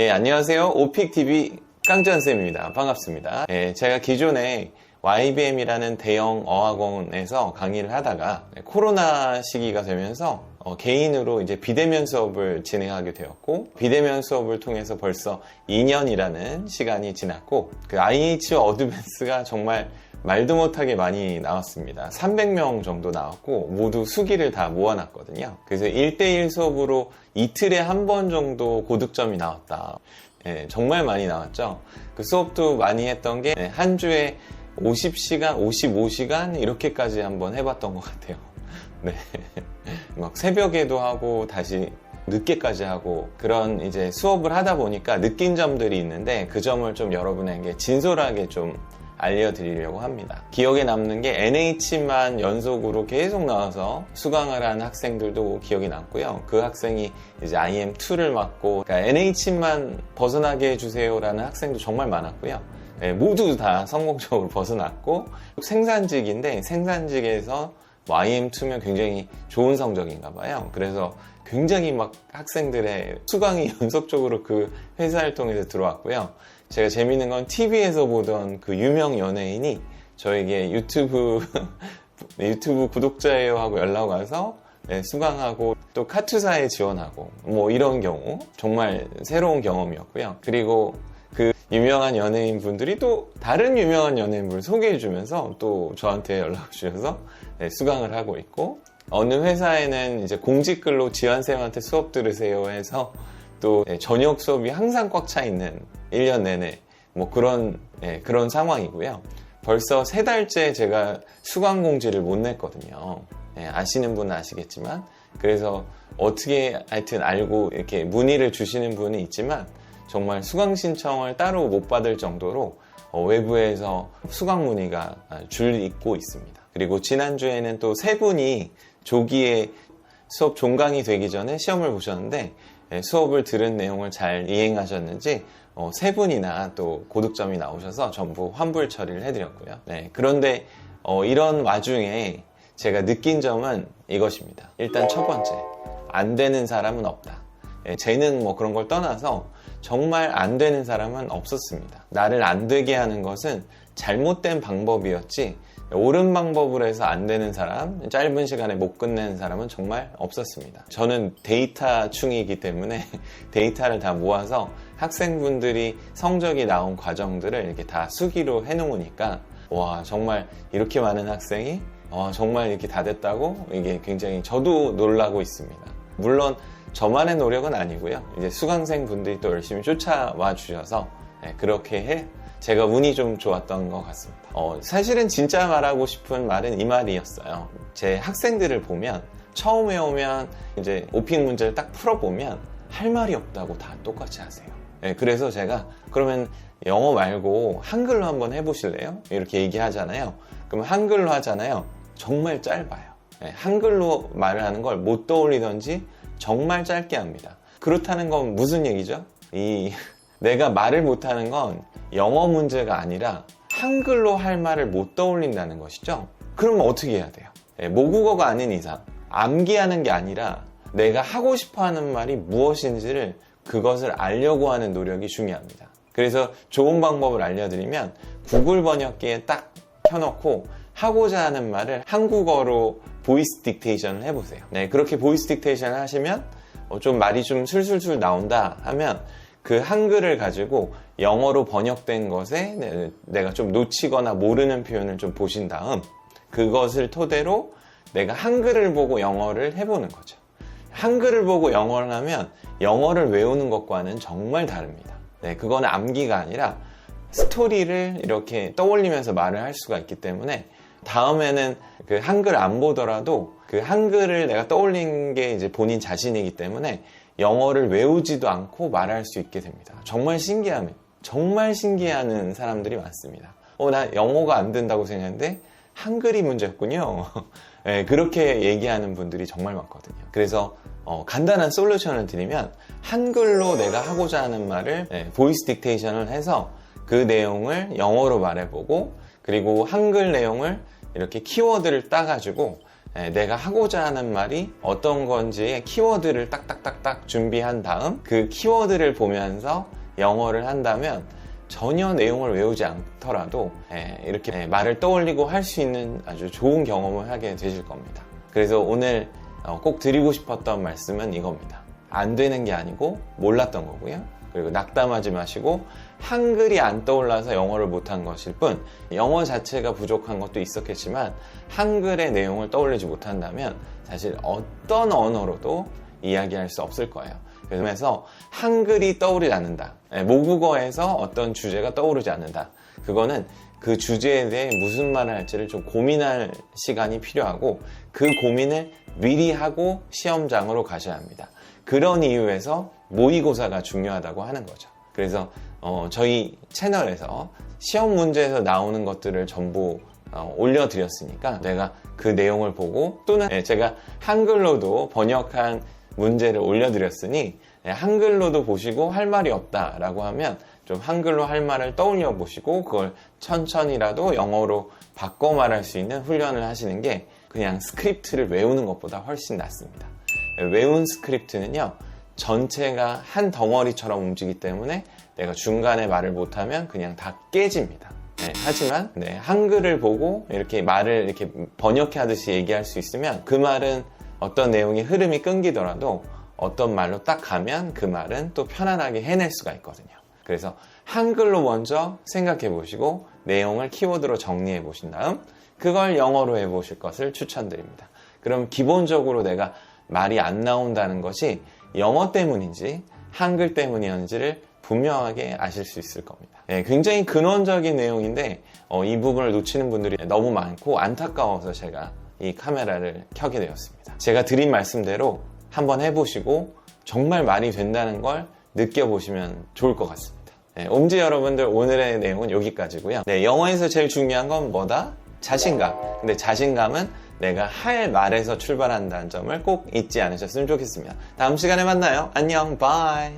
예, 안녕하세요. 오픽TV 깡전쌤입니다. 반갑습니다. 예, 제가 기존에 YBM이라는 대형 어학원에서 강의를 하다가 네, 코로나 시기가 되면서 어, 개인으로 이제 비대면 수업을 진행하게 되었고 비대면 수업을 통해서 벌써 2년이라는 시간이 지났고 그 IH 어드밴스가 정말 말도 못하게 많이 나왔습니다. 300명 정도 나왔고 모두 수기를 다 모아놨거든요. 그래서 1대1 수업으로 이틀에 한 번 정도 고득점이 나왔다. 예, 정말 많이 나왔죠. 그 수업도 많이 했던 게 한 주에 50시간, 55시간 이렇게까지 한번 해봤던 것 같아요. 네. 막 새벽에도 하고 다시 늦게까지 하고 그런 이제 수업을 하다 보니까 느낀 점들이 있는데 그 점을 좀 여러분에게 진솔하게 좀 알려드리려고 합니다. 기억에 남는 게 NH만 연속으로 계속 나와서 수강을 한 학생들도 기억에 남고요. 그 학생이 이제 IM2를 맡고 그러니까 NH만 벗어나게 해주세요라는 학생도 정말 많았고요. 네, 모두 다 성공적으로 벗어났고 생산직인데 생산직에서 뭐 IM2면 굉장히 좋은 성적인가 봐요. 그래서 굉장히 막 학생들의 수강이 연속적으로 그 회사를 통해서 들어왔고요. 제가 재밌는 건 TV에서 보던 그 유명 연예인이 저에게 유튜브 유튜브 구독자예요 하고 연락 와서 네, 수강하고 또 카투사에 지원하고 뭐 이런 경우 정말 새로운 경험이었고요. 그리고 그 유명한 연예인 분들이 또 다른 유명한 연예인 분을 소개해 주면서 또 저한테 연락 주셔서 네, 수강을 하고 있고 어느 회사에는 이제 공직글로 지원생한테 수업 들으세요 해서 또 네, 저녁 수업이 항상 꽉 차 있는 1년 내내 뭐 그런 예, 그런 상황이고요. 벌써 세 달째 제가 수강 공지를 못 냈거든요. 예, 아시는 분은 아시겠지만 그래서 어떻게 하여튼 알고 이렇게 문의를 주시는 분이 있지만 정말 수강 신청을 따로 못 받을 정도로 어, 외부에서 수강 문의가 줄 잇고 있습니다. 그리고 지난주에는 또 세 분이 조기에 수업 종강이 되기 전에 시험을 보셨는데 예, 수업을 들은 내용을 잘 이행하셨는지 어, 세 분이나 또 고득점이 나오셔서 전부 환불 처리를 해드렸고요. 네, 그런데 어, 이런 와중에 제가 느낀 점은 이것입니다. 일단 첫 번째, 안 되는 사람은 없다. 예, 재능 뭐 그런 걸 떠나서 정말 안 되는 사람은 없었습니다. 나를 안 되게 하는 것은 잘못된 방법이었지 옳은 방법으로 해서 안 되는 사람, 짧은 시간에 못 끝내는 사람은 정말 없었습니다. 저는 데이터 충이기 때문에 데이터를 다 모아서 학생분들이 성적이 나온 과정들을 이렇게 다 수기로 해놓으니까 와 정말 이렇게 많은 학생이 와 정말 이렇게 다 됐다고 이게 굉장히 저도 놀라고 있습니다. 물론 저만의 노력은 아니고요. 이제 수강생 분들이 또 열심히 쫓아와 주셔서 네, 그렇게 해 제가 운이 좀 좋았던 것 같습니다. 어, 사실은 진짜 말하고 싶은 말은 이 말이었어요. 제 학생들을 보면 처음에 오면 이제 오픽 문제를 딱 풀어보면 할 말이 없다고 다 똑같이 하세요. 네, 그래서 제가 그러면 영어 말고 한글로 한번 해보실래요? 이렇게 얘기하잖아요. 그럼 한글로 하잖아요. 정말 짧아요. 네, 한글로 말을 하는 걸 못 떠올리던지 정말 짧게 합니다. 그렇다는 건 무슨 얘기죠? 이 내가 말을 못하는 건 영어 문제가 아니라 한글로 할 말을 못 떠올린다는 것이죠. 그러면 어떻게 해야 돼요? 네, 모국어가 아닌 이상 암기하는 게 아니라 내가 하고 싶어 하는 말이 무엇인지를 그것을 알려고 하는 노력이 중요합니다. 그래서 좋은 방법을 알려드리면 구글 번역기에 딱 켜놓고 하고자 하는 말을 한국어로 보이스 딕테이션을 해보세요. 네, 그렇게 보이스 딕테이션을 하시면 어, 좀 말이 좀 술술술 나온다 하면 그 한글을 가지고 영어로 번역된 것에 내가 좀 놓치거나 모르는 표현을 좀 보신 다음 그것을 토대로 내가 한글을 보고 영어를 해보는 거죠. 한글을 보고 영어를 하면 영어를 외우는 것과는 정말 다릅니다. 네, 그거는 암기가 아니라 스토리를 이렇게 떠올리면서 말을 할 수가 있기 때문에 다음에는 그 한글 안 보더라도 그 한글을 내가 떠올린 게 이제 본인 자신이기 때문에 영어를 외우지도 않고 말할 수 있게 됩니다. 정말 신기하면 정말 신기해하는 사람들이 많습니다. 어, 나 영어가 안 된다고 생각했는데 한글이 문제였군요. 네, 그렇게 얘기하는 분들이 정말 많거든요. 그래서 어, 간단한 솔루션을 드리면 한글로 내가 하고자 하는 말을 네, 보이스 딕테이션을 해서 그 내용을 영어로 말해보고 그리고 한글 내용을 이렇게 키워드를 따가지고 예, 내가 하고자 하는 말이 어떤 건지의 키워드를 딱딱딱딱 준비한 다음 그 키워드를 보면서 영어를 한다면 전혀 내용을 외우지 않더라도 예, 이렇게 예, 말을 떠올리고 할 수 있는 아주 좋은 경험을 하게 되실 겁니다. 그래서 오늘 어, 꼭 드리고 싶었던 말씀은 이겁니다. 안 되는 게 아니고 몰랐던 거고요. 그리고 낙담하지 마시고 한글이 안 떠올라서 영어를 못한 것일 뿐 영어 자체가 부족한 것도 있었겠지만 한글의 내용을 떠올리지 못한다면 사실 어떤 언어로도 이야기할 수 없을 거예요. 그래서 한글이 떠오르지 않는다. 예, 모국어에서 어떤 주제가 떠오르지 않는다. 그거는 그 주제에 대해 무슨 말을 할지를 좀 고민할 시간이 필요하고 그 고민을 미리 하고 시험장으로 가셔야 합니다. 그런 이유에서 모의고사가 중요하다고 하는 거죠. 그래서 어, 저희 채널에서 시험 문제에서 나오는 것들을 전부 어, 올려드렸으니까 내가 그 내용을 보고 또는 예, 제가 한글로도 번역한 문제를 올려드렸으니 예, 한글로도 보시고 할 말이 없다라고 하면 좀 한글로 할 말을 떠올려 보시고 그걸 천천히라도 영어로 바꿔 말할 수 있는 훈련을 하시는 게 그냥 스크립트를 외우는 것보다 훨씬 낫습니다. 예, 외운 스크립트는요, 전체가 한 덩어리처럼 움직이기 때문에 내가 중간에 말을 못하면 그냥 다 깨집니다. 네, 하지만 네, 한글을 보고 이렇게 말을 이렇게 번역해 하듯이 얘기할 수 있으면 그 말은 어떤 내용의 흐름이 끊기더라도 어떤 말로 딱 가면 그 말은 또 편안하게 해낼 수가 있거든요. 그래서 한글로 먼저 생각해 보시고 내용을 키워드로 정리해 보신 다음 그걸 영어로 해 보실 것을 추천드립니다. 그럼 기본적으로 내가 말이 안 나온다는 것이 영어 때문인지 한글 때문이었는지를 분명하게 아실 수 있을 겁니다. 예, 굉장히 근원적인 내용인데 어, 이 부분을 놓치는 분들이 너무 많고 안타까워서 제가 이 카메라를 켜게 되었습니다. 제가 드린 말씀대로 한번 해보시고 정말 말이 된다는 걸 느껴보시면 좋을 것 같습니다. 네, 옴지 여러분들 오늘의 내용은 여기까지고요. 네, 영어에서 제일 중요한 건 뭐다? 자신감. 근데 자신감은 내가 할 말에서 출발한다는 점을 꼭 잊지 않으셨으면 좋겠습니다. 다음 시간에 만나요. 안녕, 바이.